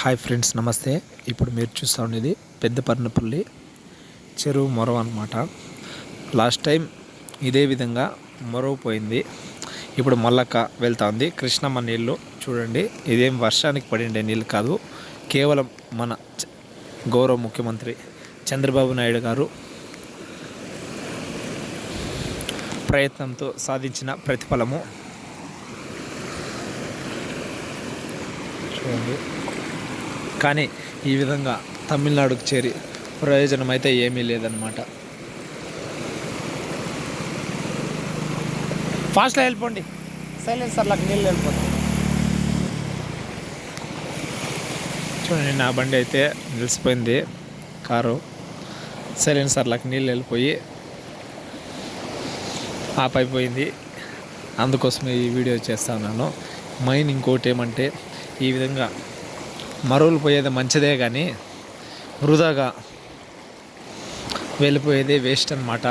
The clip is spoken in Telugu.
హాయ్ ఫ్రెండ్స్ నమస్తే. ఇప్పుడు మీరు చూస్తూ ఉండేది పెద్ద పర్ణపల్లి చెరువు మొరవ అనమాట లాస్ట్ టైం ఇదే విధంగా మొరవ పోయింది. ఇప్పుడు మల్లక్క వెళ్తా ఉంది కృష్ణమ్మ నీళ్ళు చూడండి. ఇదేం వర్షానికి పడిండే నీళ్ళు కాదు. కేవలం మన గౌరవ ముఖ్యమంత్రి చంద్రబాబు నాయుడు గారు ప్రయత్నంతో సాధించిన ప్రతిఫలము. చూడండి. కానీ ఈ విధంగా తమిళనాడుకు చేరి ప్రయోజనం అయితే ఏమీ లేదనమాట ఫాస్ట్లో వెళ్ళిపోండి సైలెన్సర్లకు నీళ్ళు వెళ్ళిపోతాం చూడండి నా బండి అయితే నిలిచిపోయింది కారు. సైలెన్సర్లకు నీళ్ళు వెళ్ళిపోయి ఆఫ్ అయిపోయింది అందుకోసమే ఈ వీడియో చేస్తా ఉన్నాను. మైన్ ఇంకోటి ఏమంటే ఈ విధంగా మరువులు పోయేది మంచిదే కానీ వృధాగా వెళ్ళిపోయేది వేస్ట్ అనమాట